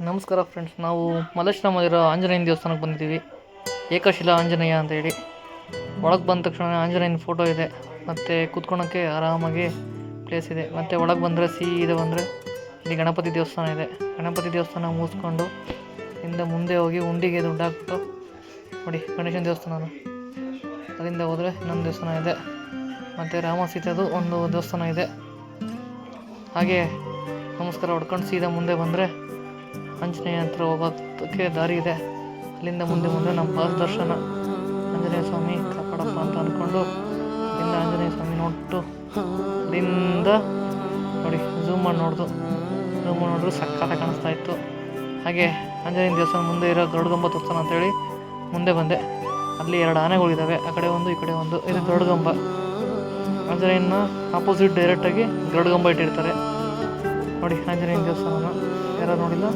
ನಮಸ್ಕಾರ ಫ್ರೆಂಡ್ಸ್ ನಾವು ಮಲ್ಲೇಶ್ವರಮಲ್ಲಿರೋ ಆಂಜನೇಯನ ದೇವಸ್ಥಾನಕ್ಕೆ ಬಂದಿದ್ದೀವಿ. ಏಕಶಿಲಾ ಆಂಜನೇಯ ಅಂತ ಹೇಳಿ. ಒಳಗೆ ಬಂದ ತಕ್ಷಣ ಆಂಜನೇಯನ ಫೋಟೋ ಇದೆ. ಮತ್ತು ಕೂತ್ಕೊಳಕ್ಕೆ ಆರಾಮಾಗಿ ಪ್ಲೇಸ್ ಇದೆ. ಮತ್ತು ಒಳಗೆ ಬಂದರೆ ಸೀದ ಬಂದರೆ ಇಲ್ಲಿ ಗಣಪತಿ ದೇವಸ್ಥಾನ ಇದೆ. ಗಣಪತಿ ದೇವಸ್ಥಾನ ಮುಗಿಸ್ಕೊಂಡು ಇಂದ ಮುಂದೆ ಹೋಗಿ ಉಂಡಿಗೆ ದುಡ್ಡು ಹಾಕ್ಬಿಟ್ಟು ನೋಡಿ ಗಣೇಶನ ದೇವಸ್ಥಾನ ಅಲ್ಲಿಂದ ಹೋದರೆ ಇನ್ನೊಂದು ದೇವಸ್ಥಾನ ಇದೆ. ಮತ್ತು ರಾಮ ಸೀತೆದು ಒಂದು ದೇವಸ್ಥಾನ ಇದೆ. ಹಾಗೆ ನಮಸ್ಕಾರ ಹೊಡ್ಕೊಂಡು ಸೀದಾ ಮುಂದೆ ಬಂದರೆ ಆಂಜನೇಯ ಹತ್ರ ಹೋಗೋದಕ್ಕೆ ದಾರಿ ಇದೆ. ಅಲ್ಲಿಂದ ಮುಂದೆ ಮುಂದೆ ನಮ್ಮ ಪಾಸ್ ದರ್ಶನ. ಆಂಜನೇಯ ಸ್ವಾಮಿ ಕಾಪಾಡಪ್ಪ ಅಂತ ಅಂದ್ಕೊಂಡು ಅಲ್ಲಿಂದ ಆಂಜನೇಯ ಸ್ವಾಮಿ ನೋಡ್ಬಿಟ್ಟು ಅಲ್ಲಿಂದ ನೋಡಿ ಝೂಮ್ ಮಾಡಿ ನೋಡ್ದು. ಝೂಮ್ ಮಾಡಿ ನೋಡಿದ್ರೆ ಸಕ್ಕತ್ತ ಕಾಣಿಸ್ತಾ ಇತ್ತು. ಹಾಗೆ ಆಂಜನೇಯ ದೇವಸ್ಥಾನ ಮುಂದೆ ಇರೋ ಗರುಡಗಂಬ ತೋರ್ಸೋಣ ಅಂತೇಳಿ ಮುಂದೆ ಬಂದೆ. ಅಲ್ಲಿ ಎರಡು ಆನೆಗಳಿದ್ದಾವೆ ಆ ಕಡೆ ಒಂದು, ಈ ಕಡೆ ಒಂದು. ಇದು ಗರುಡಗಂಬ ಆಂಜನೇಯನ ಆಪೋಸಿಟ್ ಡೈರೆಕ್ಟಾಗಿ ಗರುಡಗಂಬ ಇಟ್ಟಿರ್ತಾರೆ. ನೋಡಿ ಆಂಜನೇಯನ ದೇವಸ್ಥಾನನ ಯಾರು ನೋಡಿಲ್ಲ?